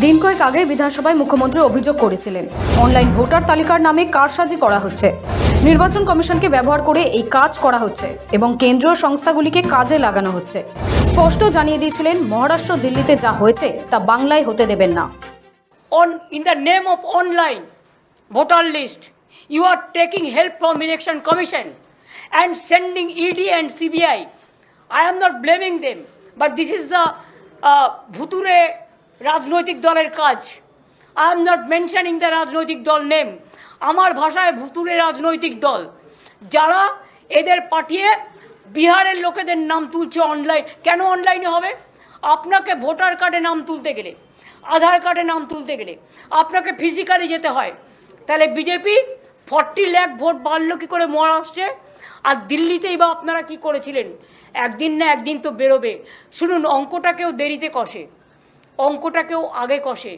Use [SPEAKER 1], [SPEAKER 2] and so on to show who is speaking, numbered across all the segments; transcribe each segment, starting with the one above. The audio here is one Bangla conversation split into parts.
[SPEAKER 1] দিন কয়েক আগে বিধানসভায় মুখ্যমন্ত্রী অভিযোগ করেছিলেন। অনলাইন ভোটার তালিকার নামে কারসাজি করা হচ্ছে। নির্বাচন কমিশনকে ব্যবহার করে এই কাজ করা হচ্ছে এবং কেন্দ্রীয় সংস্থাগুলিকে কাজে লাগানো হচ্ছে। স্পষ্ট জানিয়ে দিয়েছিলেন মহারাষ্ট্র দিল্লিতে যা হয়েছে তা বাংলায় হতে দেবেন না।
[SPEAKER 2] On in the name of online voter list you are taking help from election commission sending ed and cbi i. Am not blaming them but this is the uh, ভুতুরে রাজনৈতিক দলের কাজ। I am not mentioning the রাজনৈতিক দল নেম আমার ভাষায় ভুতুরে রাজনৈতিক দল। যারা এদের পাঠিয়ে বিহারের লোকেদের নাম তুলছে অনলাইন কেন অনলাইনে হবে? আপনাকে ভোটার কার্ডে নাম তুলতে গেলে, আধার কার্ডে নাম তুলতে গেলে, আপনাকে ফিজিক্যালি যেতে হয়। তাহলে বিজেপি ফর্টি ল্যাক ভোট বাড়লো কী করে মহারাষ্ট্রে? আর দিল্লিতেই বা আপনারা কি করেছিলেন? একদিন না একদিন তো বেরোবে। শুনুন অঙ্কটাকেও দেরিতে কষে। অঙ্কটাকেও আগে কষে।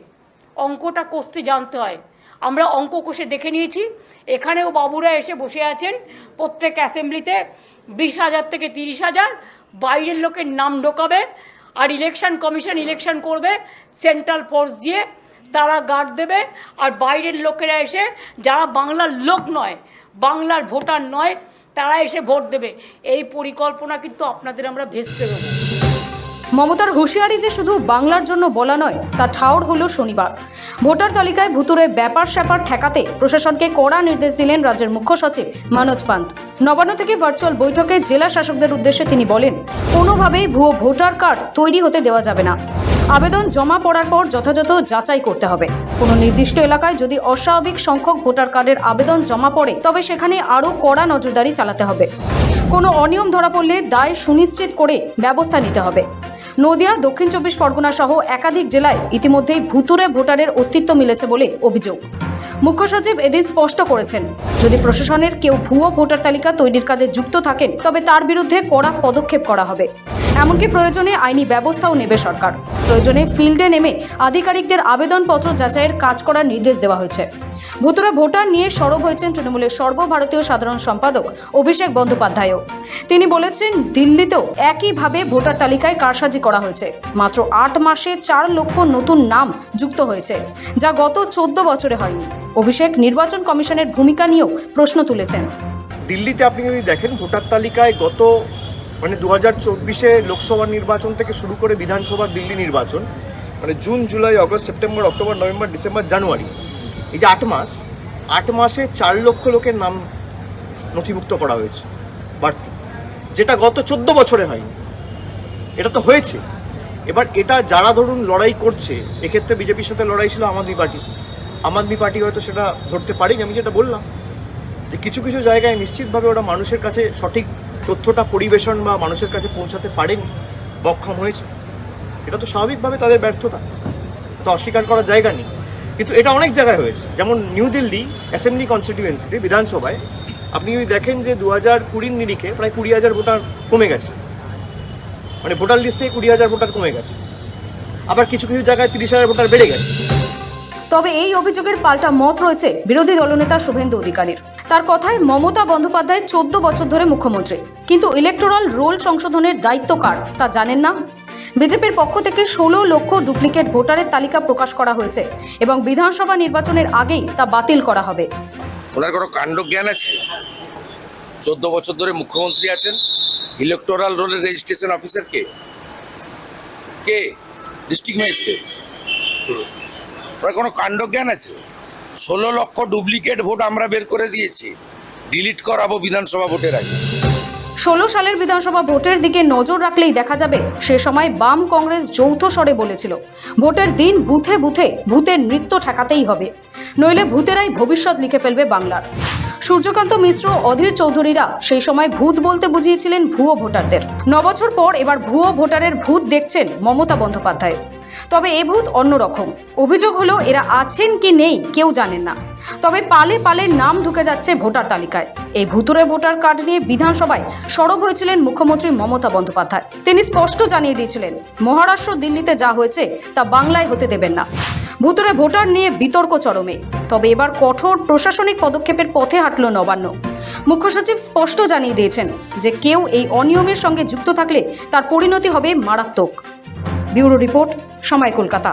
[SPEAKER 2] অঙ্কটা কষতে জানতে হয়। আমরা অঙ্ক কষে দেখে নিয়েছি। এখানেও বাবুরা এসে বসে আছেন। প্রত্যেক অ্যাসেম্বলিতে বিশ হাজার থেকে তিরিশ হাজার। বাইরের লোকের নাম ঢোকাবে আর ইলেকশন কমিশন ইলেকশন করবে, সেন্ট্রাল ফোর্স দিয়ে তারা গার্ড দেবে। আর বাইরের লোকেরা এসে, যারা বাংলার লোক নয়, বাংলার ভোটার নয়, তারা এসে ভোট দেবে। এই পরিকল্পনা কিন্তু আপনাদের আমরা ভেস্তে দেবো।
[SPEAKER 1] মমতার হুঁশিয়ারি যে শুধু বাংলার জন্য বলা নয়, তা ঠাউর হলো শনিবার। ভোটার তালিকায় ভুতুরে ব্যাপার স্যাপার ঠেকাতে প্রশাসনকে কড়া নির্দেশ দিলেন রাজ্যের মুখ্য সচিব মানোজ পান্ত। নবান্ন থেকে ভার্চুয়াল বৈঠকে জেলা শাসকদের উদ্দেশ্যে তিনি বলেন, কোনোভাবেই ভুয়ো ভোটার কার্ড তৈরি হতে দেওয়া যাবে না। আবেদন জমা পড়ার পর যথাযথ যাচাই করতে হবে। কোনো নির্দিষ্ট এলাকায় যদি অস্বাভাবিক সংখ্যক ভোটার কার্ডের আবেদন জমা পড়ে, তবে সেখানে আরও কড়া নজরদারি চালাতে হবে। কোনো অনিয়ম ধরা পড়লে দায় সুনিশ্চিত করে ব্যবস্থা নিতে হবে। নদিয়া, দক্ষিণ চব্বিশ পরগনা সহ একাধিক জেলায় ইতিমধ্যেই ভুতুরে ভোটারের অস্তিত্ব মিলেছে বলে অভিযোগ। মুখ্য সচিব এদিন স্পষ্ট করেছেন, যদি প্রশাসনের কেউ ভুয়ো ভোটার তালিকা তৈরির কাজে যুক্ত থাকেন, তবে তার বিরুদ্ধে কড়া পদক্ষেপ করা হবে। এমনকি প্রয়োজনে আইনি ব্যবস্থাও নেবে সরকার। প্রয়োজনে ফিল্ডে নেমে আধিকারিকদের আবেদনপত্র যাচাইয়ের কাজ করার নির্দেশ দেওয়া হয়েছে। ভুতুরে ভোটার নিয়ে সরব হয়েছেন তৃণমূলের সর্বভারতীয় সাধারণ সম্পাদক অভিষেক বন্দ্যোপাধ্যায়ও। তিনি বলেছেন, দিল্লিতেও একইভাবে ভোটার তালিকায় কারসাজি করা হয়েছে। মাত্র আট মাসে চার লক্ষ নতুন নাম যুক্ত হয়েছে, যা গত চোদ্দ বছরে হয়নি। অভিষেক নির্বাচন কমিশনের ভূমিকা নিয়েও প্রশ্ন তুলেছেন।
[SPEAKER 3] দিল্লিতে আপনি যদি দেখেন, ভোটার তালিকায় গত মানে দু হাজার চব্বিশে লোকসভা নির্বাচন থেকে শুরু করে বিধানসভা দিল্লি নির্বাচন মানে June, July, August, September, October, November, December, January এই যে আট মাস, আট মাসে চার লক্ষ লোকের নাম নথিভুক্ত করা হয়েছে। বাড়তি যেটা গত চোদ্দ বছরে হয়নি, এটা তো হয়েছে। এবার এটা যারা ধরুন লড়াই করছে, এক্ষেত্রে বিজেপির সাথে লড়াই ছিল আম আদমি পার্টি। আম আদমি পার্টি হয়তো সেটা ধরতে পারেনি, আমি যেটা বললাম। যে কিছু কিছু জায়গায় নিশ্চিতভাবে ওরা মানুষের কাছে সঠিক তথ্যটা পরিবেশন বা মানুষের কাছে পৌঁছাতে পারেনি, বক্ষম হয়েছে। এটা তো স্বাভাবিকভাবে তাদের ব্যর্থতা। তো অস্বীকার করার জায়গা নেই। কিন্তু এটা অনেক জায়গায় হয়েছে। যেমন নিউ দিল্লি অ্যাসেম্বলি কনস্টিটিউয়েন্সিতে, বিধানসভায়, আপনি যদি দেখেন যে দু হাজার কুড়ির নিরিখে প্রায় কুড়ি হাজার ভোটার কমে গেছে। মানে ভোটার লিস্ট থেকে কুড়ি হাজার ভোটার কমে গেছে। আবার কিছু কিছু জায়গায় তিরিশ হাজার ভোটার বেড়ে গেছে।
[SPEAKER 1] তবে এই অভিযোগের পাল্টা মত রয়েছে বিরোধী দলনেতা শুভেন্দু অধিকারীর। তার কথায় মমতা বন্দ্যোপাধ্যায় চোদ্দ বছর ধরে মুখ্যমন্ত্রী। কিন্তু ইলেকটোরাল রোল সংশোধনের দায়িত্ব কার তা জানেন না? বিজেপির পক্ষ থেকে ষোলো লক্ষ ডুপ্লিকেট ভোটারের তালিকা প্রকাশ করা হয়েছে এবং বিধানসভা নির্বাচনের আগেই তা বাতিল করা হবে।
[SPEAKER 4] ওনার কোনো কাণ্ড জ্ঞান আছে? চোদ্দ বছর ধরে মুখ্যমন্ত্রী আছেন ইলেকটোরাল রোলের রেজিস্ট্রেশন অফিসার কে? কে? ডিস্ট্রিক্ট ম্যাজিস্ট্রেট ওনার কোনো কাণ্ড জ্ঞান আছে? ষোলো লক্ষ ডুপ্লিকেট ভোট আমরা বের করে দিয়েছি ডিলিট করাবো বিধানসভা ভোটের আগে।
[SPEAKER 1] ষোলো সালের বিধানসভা ভোটের দিকে নজর রাখলেই দেখা যাবে, সে সময় বাম কংগ্রেস যৌথ স্বরে বলেছিল। ভোটের দিন বুথে বুথে ভূতের নৃত্য ঠেকাতেই হবে। নইলে ভূতেরাই ভবিষ্যৎ লিখে ফেলবে বাংলার। সূর্যকান্ত মিশ্র অধীর চৌধুরীরা সেই সময় ভূত বলতে বুঝিয়েছিলেন ভুয়ো ভোটারদের। নবছর পর এবার ভুয়ো ভোটারের ভূত দেখছেন মমতা বন্দ্যোপাধ্যায়। তবে এ ভূত অন্যরকম। অভিযোগ হলো, এরা আছেন কি নেই কেউ জানেন না। তবে পালে পালে নাম ঢুকে যাচ্ছে ভোটার তালিকায়। এই ভুতুরে ভোটার কার্ড নিয়ে বিধানসভায় সরব হয়েছিলেন মুখ্যমন্ত্রী মমতা বন্দ্যোপাধ্যায়। তিনি স্পষ্ট জানিয়ে দিয়েছিলেন, মহারাষ্ট্র, দিল্লিতে যা হয়েছে তা বাংলায় হতে দেবেন না। ভুতুরে ভোটার নিয়ে বিতর্ক চরমে। তবে এবার কঠোর প্রশাসনিক পদক্ষেপের পথে হাঁটল নবান্ন। মুখ্য সচিব স্পষ্ট জানিয়ে দিয়েছেন যে কেউ এই অনিয়মের সঙ্গে যুক্ত থাকলে তার পরিণতি হবে মারাত্মক। ব্যুরো রিপোর্ট, সময় কলকাতা।